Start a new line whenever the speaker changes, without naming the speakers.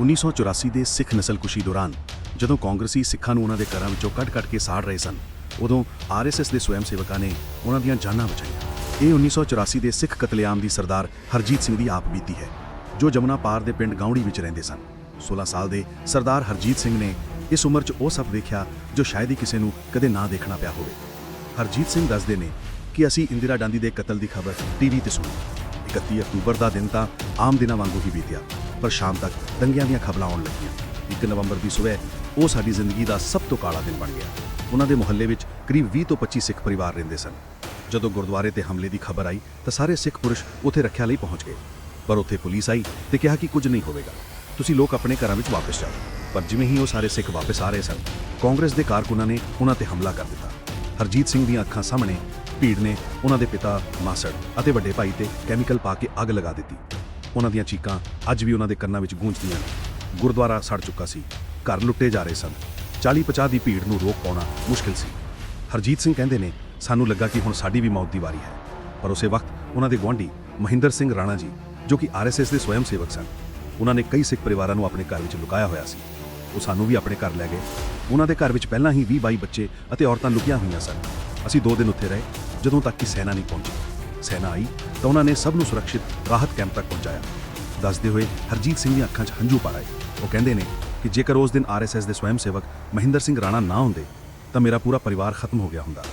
1984 ਦੇ ਸਿੱਖ ਨਸਲਕੁਸ਼ੀ ਦੌਰਾਨ, ਜਦੋਂ ਕਾਂਗਰਸੀ ਸਿੱਖਾਂ ਨੂੰ ਉਹਨਾਂ ਦੇ ਘਰਾਂ ਵਿੱਚੋਂ ਕੱਢ-ਕੱਢ ਕੇ ਸਾੜ ਰਹੇ ਸਨ, ਉਦੋਂ ਆਰਐਸਐਸ ਦੇ ਸਵੈਮ ਸੇਵਕਾਂ ਨੇ ਉਹਨਾਂ ਦੀਆਂ ਜਾਨਾਂ ਬਚਾਈਆਂ। ਇਹ 1984 ਦੇ ਸਿੱਖ ਕਤਲੇਆਮ ਦੀ ਸਰਦਾਰ ਹਰਜੀਤ ਸਿੰਘ ਦੀ ਆਪ ਬੀਤੀ ਹੈ, ਜੋ ਜਮਨਾ ਪਾਰ ਦੇ ਪਿੰਡ ਗਾਉੜੀ ਵਿੱਚ ਰਹਿੰਦੇ ਸਨ। 16 ਸਾਲ ਦੇ ਸਰਦਾਰ ਹਰਜੀਤ ਸਿੰਘ ਨੇ ਇਸ ਉਮਰ 'ਚ ਉਹ ਸਭ ਵੇਖਿਆ ਜੋ ਸ਼ਾਇਦ ਹੀ ਕਿਸੇ ਨੂੰ ਕਦੇ ਨਾ ਦੇਖਣਾ ਪਿਆ ਹੋਵੇ। ਹਰਜੀਤ ਸਿੰਘ ਦੱਸਦੇ ਨੇ ਕਿ ਅਸੀਂ ਇੰਦਰਾ ਗਾਂਧੀ ਦੇ ਕਤਲ ਦੀ ਖਬਰ ਟੀਵੀ ਤੇ ਸੁਣੀ। 31 ਅਕਤੂਬਰ ਦਾ ਦਿਨ ਤਾਂ ਆਮ ਦਿਨਾਂ ਵਾਂਗੂ ਹੀ ਬੀਤਿਆ। ਪਰ ਸ਼ਾਮ ਤੱਕ ਦੰਗਿਆਂ ਦੀਆਂ ਖਬਰਾਂ ਆਉਣ ਲੱਗੀਆਂ। 1 ਨਵੰਬਰ ਦੀ ਸਵੇਰ ਉਹ ਸਾਡੀ ਜ਼ਿੰਦਗੀ ਦਾ ਸਭ ਤੋਂ ਕਾਲਾ ਦਿਨ ਬਣ ਗਿਆ। ਉਹਨਾਂ ਦੇ ਮੁਹੱਲੇ ਵਿੱਚ ਕਰੀਬ 20 ਤੋਂ 25 ਸਿੱਖ ਪਰਿਵਾਰ ਰਹਿੰਦੇ ਸਨ। ਜਦੋਂ ਗੁਰਦੁਆਰੇ ਤੇ ਹਮਲੇ ਦੀ ਖਬਰ ਆਈ, ਤਾਂ ਸਾਰੇ ਸਿੱਖ ਪੁਰਸ਼ ਉੱਥੇ ਰੱਖਿਆ ਲਈ ਪਹੁੰਚ ਗਏ। ਪਰ ਉੱਥੇ ਪੁਲਿਸ ਆਈ ਤੇ ਕਿਹਾ ਕਿ ਕੁਝ ਨਹੀਂ ਹੋਵੇਗਾ। ਤੁਸੀਂ ਲੋਕ ਆਪਣੇ ਘਰਾਂ ਵਿੱਚ ਵਾਪਸ ਜਾਓ। ਪਰ ਜਿਵੇਂ ਹੀ ਉਹ ਸਾਰੇ ਸਿੱਖ ਵਾਪਸ ਆ ਰਹੇ ਸਨ, ਕਾਂਗਰਸ ਦੇ ਕਾਰਕੁਨਾਂ ਨੇ ਉਹਨਾਂ ਤੇ ਹਮਲਾ ਕਰ ਦਿੱਤਾ। ਹਰਜੀਤ ਸਿੰਘ ਦੀਆਂ ਅੱਖਾਂ ਸਾਹਮਣੇ ਭੀੜ ਨੇ ਉਹਨਾਂ ਦੇ ਪਿਤਾ ਮਾਸੜ ਅਤੇ ਵੱਡੇ ਭਾਈ ਤੇ ਕੈਮੀਕਲ ਪਾ ਕੇ ਅੱਗ ਲਗਾ ਦਿੱਤੀ। ਉਹਨਾਂ ਦੀਆਂ ਚੀਕਾਂ ਅੱਜ ਵੀ ਉਹਨਾਂ ਦੇ ਕੰਨਾਂ ਵਿੱਚ ਗੂੰਜਦੀਆਂ ਨੇ। ਗੁਰਦੁਆਰਾ ਸੜ ਚੁੱਕਾ ਸੀ। ਘਰ ਲੁੱਟੇ ਜਾ ਰਹੇ ਸਨ। 40-50 ਦੀ ਭੀੜ ਨੂੰ ਰੋਕ ਪਾਉਣਾ ਮੁਸ਼ਕਿਲ ਸੀ। ਹਰਜੀਤ ਸਿੰਘ ਕਹਿੰਦੇ ਨੇ, ਸਾਨੂੰ ਲੱਗਾ ਕਿ ਹੁਣ ਸਾਡੀ ਵੀ ਮੌਤ ਦੀ ਵਾਰੀ ਹੈ। ਪਰ ਉਸੇ ਵਕਤ ਉਹਨਾਂ ਦੇ ਗੁਆਂਢੀ ਮਹਿੰਦਰ ਸਿੰਘ ਰਾਣਾ ਜੀ, ਜੋ ਕਿ ਆਰਐਸਐਸ ਦੇ ਸਵੈਮ ਸੇਵਕ ਸਨ, ਉਹਨਾਂ ਨੇ ਕਈ ਸਿੱਖ ਪਰਿਵਾਰਾਂ ਨੂੰ ਆਪਣੇ ਘਰ ਵਿੱਚ ਲੁਕਾਇਆ ਹੋਇਆ ਸੀ। ਉਹ ਸਾਨੂੰ ਵੀ ਆਪਣੇ ਘਰ ਲੈ ਗਏ। ਉਹਨਾਂ ਦੇ ਘਰ ਵਿੱਚ ਪਹਿਲਾਂ ਹੀ 20-22 ਬੱਚੇ ਅਤੇ ਔਰਤਾਂ ਲੁਕੀਆਂ ਹੋਈਆਂ ਸਨ। ਅਸੀਂ 2 ਦਿਨ ਉੱਥੇ ਰਹੇ, ਜਦੋਂ ਤੱਕ ਕਿ ਸੈਨਾ ਨਹੀਂ ਪਹੁੰਚੀ। ਸੈਨਾ ਆਈ ਤਾਂ ਉਹਨਾਂ ਨੇ ਸਭ ਨੂੰ ਸੁਰੱਖਿਅਤ ਰਾਹਤ ਕੈਂਪ ਤੱਕ ਪਹੁੰਚਾਇਆ। ਦੱਸਦੇ ਹੋਏ ਹਰਜੀਤ ਸਿੰਘ ਦੀਆਂ ਅੱਖਾਂ 'ਚ ਹੰਝੂ ਪਾਰ ਆਏ। ਉਹ ਕਹਿੰਦੇ ਨੇ ਕਿ ਜੇਕਰ ਉਸ ਦਿਨ ਆਰਐਸਐਸ ਦੇ ਸਵੈਮ ਸੇਵਕ ਮਹਿੰਦਰ ਸਿੰਘ ਰਾਣਾ ਨਾ ਹੁੰਦੇ ਤਾਂ ਮੇਰਾ ਪੂਰਾ ਪਰਿਵਾਰ ਖਤਮ ਹੋ ਗਿਆ ਹੁੰਦਾ।